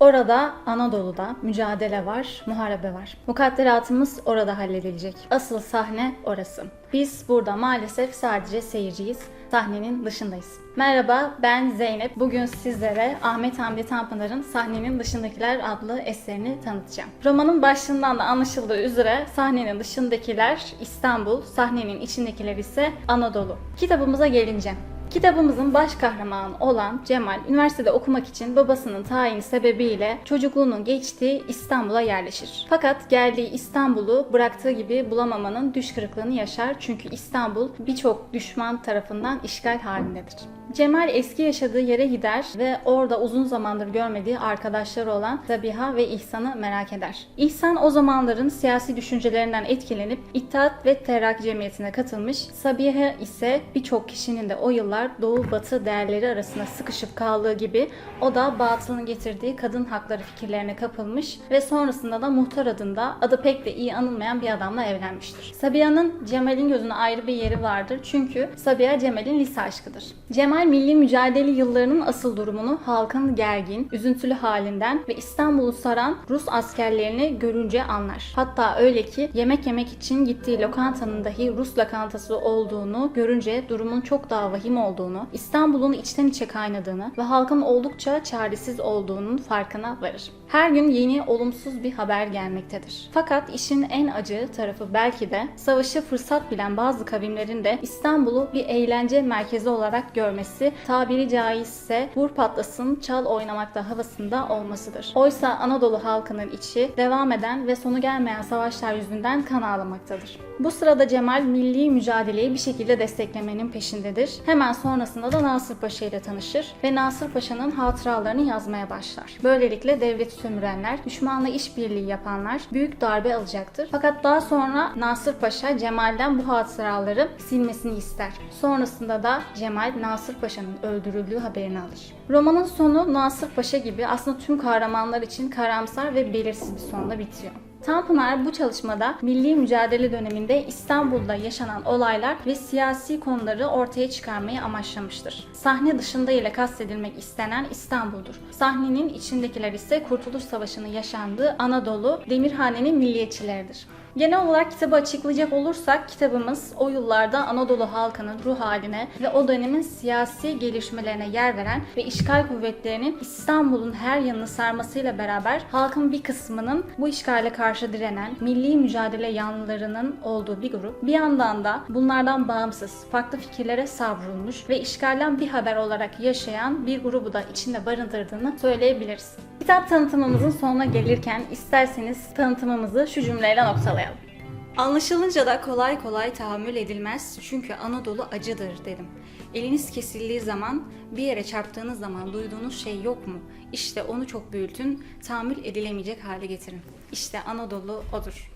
Orada Anadolu'da mücadele var, muharebe var. Mukadderatımız orada halledilecek. Asıl sahne orası. Biz burada maalesef sadece seyirciyiz. Sahnenin dışındayız. Merhaba ben Zeynep. Bugün sizlere Ahmet Hamdi Tanpınar'ın Sahnenin Dışındakiler adlı eserini tanıtacağım. Romanın başlığından da anlaşıldığı üzere sahnenin dışındakiler İstanbul, sahnenin içindekiler ise Anadolu. Kitabımıza gelince Kitabımızın baş kahramanı olan Cemal, üniversitede okumak için babasının tayini sebebiyle çocukluğunun geçtiği İstanbul'a yerleşir. Fakat geldiği İstanbul'u bıraktığı gibi bulamamanın düş kırıklığını yaşar çünkü İstanbul birçok düşman tarafından işgal halindedir. Cemal eski yaşadığı yere gider ve orada uzun zamandır görmediği arkadaşları olan Sabiha ve İhsan'ı merak eder. İhsan o zamanların siyasi düşüncelerinden etkilenip İttihat ve Terakki Cemiyeti'ne katılmış. Sabiha ise birçok kişinin de o yıllar Doğu Batı değerleri arasında sıkışıp kaldığı gibi o da batılın getirdiği kadın hakları fikirlerine kapılmış ve sonrasında da Muhtar adında adı pek de iyi anılmayan bir adamla evlenmiştir. Sabiha'nın Cemal'in gözüne ayrı bir yeri vardır çünkü Sabiha Cemal'in lise aşkıdır. Cemal milli mücadele yıllarının asıl durumunu halkın gergin, üzüntülü halinden ve İstanbul'u saran Rus askerlerini görünce anlar. Hatta öyle ki yemek yemek için gittiği lokantanın dahi Rus lokantası olduğunu görünce durumun çok daha vahim olduğunu, İstanbul'un içten içe kaynadığını ve halkın oldukça çaresiz olduğunun farkına varır. Her gün yeni olumsuz bir haber gelmektedir. Fakat işin en acı tarafı belki de savaşı fırsat bilen bazı kavimlerin de İstanbul'u bir eğlence merkezi olarak görmesi, tabiri caizse vur patlasın, çal oynamakta havasında olmasıdır. Oysa Anadolu halkının içi devam eden ve sonu gelmeyen savaşlar yüzünden kan ağlamaktadır. Bu sırada Cemal milli mücadeleyi bir şekilde desteklemenin peşindedir. Hemen sonrasında da Nasır Paşa ile tanışır ve Nasır Paşa'nın hatıralarını yazmaya başlar. Böylelikle devleti sömürenler, düşmanla işbirliği yapanlar büyük darbe alacaktır. Fakat daha sonra Nasır Paşa Cemal'den bu hatıraları silmesini ister. Sonrasında da Cemal Nasır Paşa'nın öldürüldüğü haberini alır. Romanın sonu Nasır Paşa gibi aslında tüm kahramanlar için karamsar ve belirsiz bir sonla bitiyor. Tanpınar bu çalışmada milli mücadele döneminde İstanbul'da yaşanan olaylar ve siyasi konuları ortaya çıkarmayı amaçlamıştır. Sahne dışında ile kastedilmek istenen İstanbul'dur. Sahnenin içindekiler ise Kurtuluş Savaşı'nın yaşandığı Anadolu, Demirhane'nin milliyetçileridir. Genel olarak kitabı açıklayacak olursak kitabımız o yıllarda Anadolu halkının ruh haline ve o dönemin siyasi gelişmelerine yer veren ve işgal kuvvetlerinin İstanbul'un her yanını sarmasıyla beraber halkın bir kısmının bu işgale karşı direnen milli mücadele yanlılarının olduğu bir grup. Bir yandan da bunlardan bağımsız, farklı fikirlere savrulmuş ve işgalden bir haber olarak yaşayan bir grubu da içinde barındırdığını söyleyebiliriz. Kitap tanıtımımızın sonuna gelirken isterseniz tanıtımımızı şu cümleyle noktalayalım. Anlaşılınca da kolay kolay tahammül edilmez çünkü Anadolu acıdır dedim. Eliniz kesildiği zaman, bir yere çarptığınız zaman duyduğunuz şey yok mu? İşte onu çok büyütün, tahammül edilemeyecek hale getirin. İşte Anadolu odur.